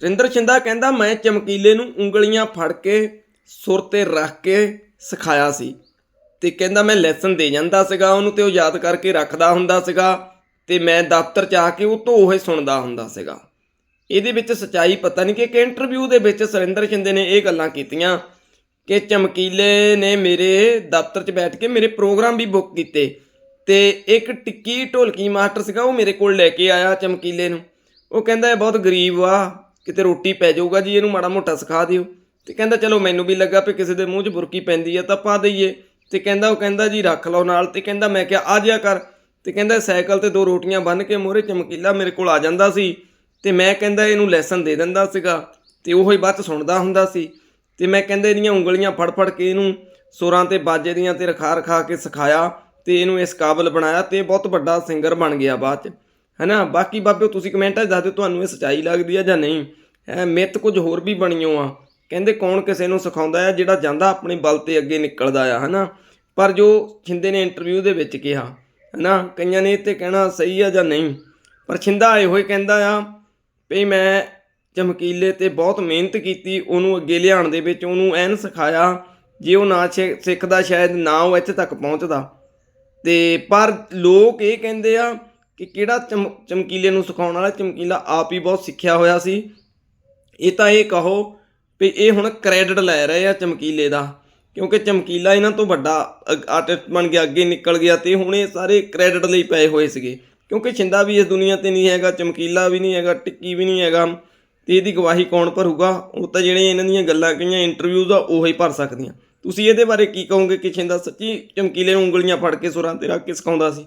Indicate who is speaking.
Speaker 1: ਸੁਰਿੰਦਰ ਛਿੰਦਾ ਕਹਿੰਦਾ, ਮੈਂ ਚਮਕੀਲੇ ਨੂੰ ਉਂਗਲੀਆਂ ਫੜ ਕੇ, ਸੁਰ ਤੇ ਰੱਖ ਕੇ ਸਿਖਾਇਆ ਸੀ ਤੇ ਕਹਿੰਦਾ, ਮੈਂ ਲੈਸਨ ਦੇ ਜਾਂਦਾ ਸੀਗਾ, ਉਹਨੂੰ ਤੇ ਉਹ ਯਾਦ ਕਰਕੇ ਰੱਖਦਾ ਹੁੰਦਾ ਸੀਗਾ ਤੇ ਮੈਂ ਦਫ਼ਤਰ ਚ ਆ ਕੇ ਉਹ ਤੋਂ ਉਹ ਸੁਣਦਾ ਹੁੰਦਾ ਸੀਗਾ। ਇਹਦੇ ਵਿੱਚ ਸਚਾਈ ਪਤਾ ਨਹੀਂ ਕਿ ਇੱਕ ਇੰਟਰਵਿਊ ਦੇ ਵਿੱਚ ਸੁਰਿੰਦਰ ਛਿੰਦੇ ਨੇ ਇਹ ਗੱਲਾਂ ਕੀਤੀਆਂ ਕਿ ਚਮਕੀਲੇ ਨੇ ਮੇਰੇ ਦਫ਼ਤਰ 'ਚ ਬੈਠ ਕੇ ਮੇਰੇ ਪ੍ਰੋਗਰਾਮ ਵੀ ਬੁੱਕ ਕੀਤੇ ਤੇ ਇੱਕ ਟਿੱਕੀ ਢੋਲਕੀ ਮਾਸਟਰ ਸੀਗਾ, ਉਹ ਮੇਰੇ ਕੋਲ ਲੈ ਕੇ ਆਇਆ ਚਮਕੀਲੇ ਨੂੰ। ਉਹ ਕਹਿੰਦਾ, ਇਹ ਬਹੁਤ ਗਰੀਬ ਆ ਕਿਤੇ ਰੋਟੀ ਪੈ ਜਾਊਗਾ ਜੀ, ਇਹਨੂੰ ਮਾੜਾ ਮੋਟਾ ਸਿਖਾ ਦਿਓ। ਤੇ ਕਹਿੰਦਾ, ਚਲੋ, ਮੈਨੂੰ ਵੀ ਲੱਗਾ ਵੀ ਕਿਸੇ ਦੇ ਮੂੰਹ 'ਚ ਬੁਰਕੀ ਪੈਂਦੀ ਆ, ਤਾਂ ਪਾ ਦਈਏ। ਤੇ ਕਹਿੰਦਾ, ਉਹ ਕਹਿੰਦਾ, ਜੀ, ਰੱਖ ਲਓ ਨਾਲ। ਤੇ ਕਹਿੰਦਾ, ਮੈਂ ਕਿਹਾ, ਆ ਜਿਆ ਕਰ। ਤੇ ਕਹਿੰਦਾ, ਸਾਈਕਲ ਤੇ ਦੋ ਰੋਟੀਆਂ ਬੰਨ ਕੇ ਮੋਰੇ ਚਮਕੀਲਾ ਮੇਰੇ ਕੋਲ ਆ ਜਾਂਦਾ ਸੀ। ਤੇ ਮੈਂ ਕਹਿੰਦਾ, ਇਹਨੂੰ ਲੈਸਨ ਦੇ ਦਿੰਦਾ ਸੀਗਾ। ਤੇ ਉਹੋ ਹੀ ਬਾਅਦ 'ਚ ਸੁਣਦਾ ਹੁੰਦਾ ਸੀ। ਤੇ ਮੈਂ ਕਹਿੰਦਾ, ਇਹਦੀਆਂ ਉਂਗਲੀਆਂ ਫੜ ਫੜ ਕੇ ਇਹਨੂੰ ਸੁਰਾਂ ਤੇ, ਬਾਜੇ ਦੀਆਂ ਤੇ ਰਖਾ ਰਖਾ ਕੇ ਸਿਖਾਇਆ ਤੇ ਇਹਨੂੰ ਇਸ ਕਾਬਲ ਬਣਾਇਆ ਤੇ ਬਹੁਤ ਵੱਡਾ ਸਿੰਗਰ ਬਣ ਗਿਆ ਬਾਅਦ 'ਚ। ਹੈਨਾ? ਬਾਕੀ ਬਾਬਿਓ, ਤੁਸੀਂ ਕਮੈਂਟਾਂ 'ਚ ਦੱਸ ਦਿਓ ਤੁਹਾਨੂੰ ਇਹ ਸੱਚਾਈ ਲੱਗਦੀ ਆ ਜਾਂ ਨਹੀਂ। ਐ ਮਿੱਤ ਕੁਝ ਹੋਰ ਵੀ ਬਣੀਓ ਆ। ਕਹਿੰਦੇ ਕੌਣ ਕਿਸੇ ਨੂੰ ਸਿਖਾਉਂਦਾ ਆ ਜਿਹੜਾ ਜਾਂਦਾ ਆਪਣੇ ਬਲ ਤੇ ਅੱਗੇ ਨਿਕਲਦਾ ਆ, ਹਨਾ? ਪਰ ਜੋ ਛਿੰਦੇ ਨੇ ਇੰਟਰਵਿਊ ਦੇ ਵਿੱਚ ਕਿਹਾ, ਹਨਾ? ਕਈਆਂ ਨੇ ਇਹ ਤੇ ਕਹਿਣਾ ਸਹੀ ਆ ਜਾਂ ਨਹੀਂ। ਪਰ ਛਿੰਦਾ ਆਏ ਹੋਏ ਕਹਿੰਦਾ ਆ ਵੀ ਮੈਂ ਚਮਕੀਲੇ ਤੇ ਬਹੁਤ ਮਿਹਨਤ ਕੀਤੀ, ਉਹਨੂੰ ਅੱਗੇ ਲਿਆਉਣ ਦੇ ਵਿੱਚ ਉਹਨੂੰ ਐਨ ਸਿਖਾਇਆ ਜੇ ਉਹ ਨਾ ਸਿ- ਸਿੱਖਦਾ, ਸ਼ਾਇਦ ਨਾ ਉਹ ਇੱਥੇ ਤੱਕ ਪਹੁੰਚਦਾ। ਤੇ ਪਰ ਲੋਕ ਇਹ ਕਹਿੰਦੇ ਆ ਕਿ ਕਿਹੜਾ ਚਮ- ਚਮਕੀਲੇ ਨੂੰ ਸਿਖਾਉਣ ਵਾਲਾ, ਚਮਕੀਲਾ ਆਪ ਹੀ ਬਹੁਤ ਸਿੱਖਿਆ ਹੋਇਆ ਸੀ। ਇਹ ਤਾਂ ਇਹ ਕਹੋ ਵੀ ਇਹ ਹੁਣ ਕ੍ਰੈਡਿਟ ਲੈ ਰਹੇ ਆ ਚਮਕੀਲੇ ਦਾ, ਕਿਉਂਕਿ ਚਮਕੀਲਾ ਇਹਨਾਂ ਤੋਂ ਵੱਡਾ ਆਰਟਿਸਟ ਬਣ ਗਿਆ ਅੱਗੇ ਨਿਕਲ ਗਿਆ ਤੇ ਹੁਣ ਇਹ ਸਾਰੇ ਕ੍ਰੈਡਿਟ ਲਈ ਪਏ ਹੋਏ ਸੀਗੇ। ਕਿਉਂਕਿ ਛਿੰਦਾ ਵੀ ਇਸ ਦੁਨੀਆ ਤੇ ਨਹੀਂ ਹੈਗਾ, ਚਮਕੀਲਾ ਵੀ ਨਹੀਂ ਹੈਗਾ, ਟਿੱਕੀ ਵੀ ਨਹੀਂ ਹੈਗਾ, ਤੇ ਇਹਦੀ ਗਵਾਹੀ ਕੌਣ ਭਰੂਗਾ? ਉਹ ਤਾਂ ਜਿਹੜੇ ਇਹਨਾਂ ਦੀਆਂ ਗੱਲਾਂ ਕਹੀਆਂ ਇੰਟਰਵਿਊਜ਼ ਆ, ਉਹੀ ਭਰ ਸਕਦੀਆਂ। ਤੁਸੀਂ ਇਹਦੇ ਬਾਰੇ ਕੀ ਕਹੋਗੇ ਕਿ ਛਿੰਦਾ ਸੱਚੀ ਚਮਕੀਲੇ ਨੂੰ ਉਂਗਲੀਆਂ ਫੜ ਕੇ ਸੁਰਾਂ ਤੇ ਰੱਖ ਕੇ ਸਿਖਾਉਂਦਾ ਸੀ?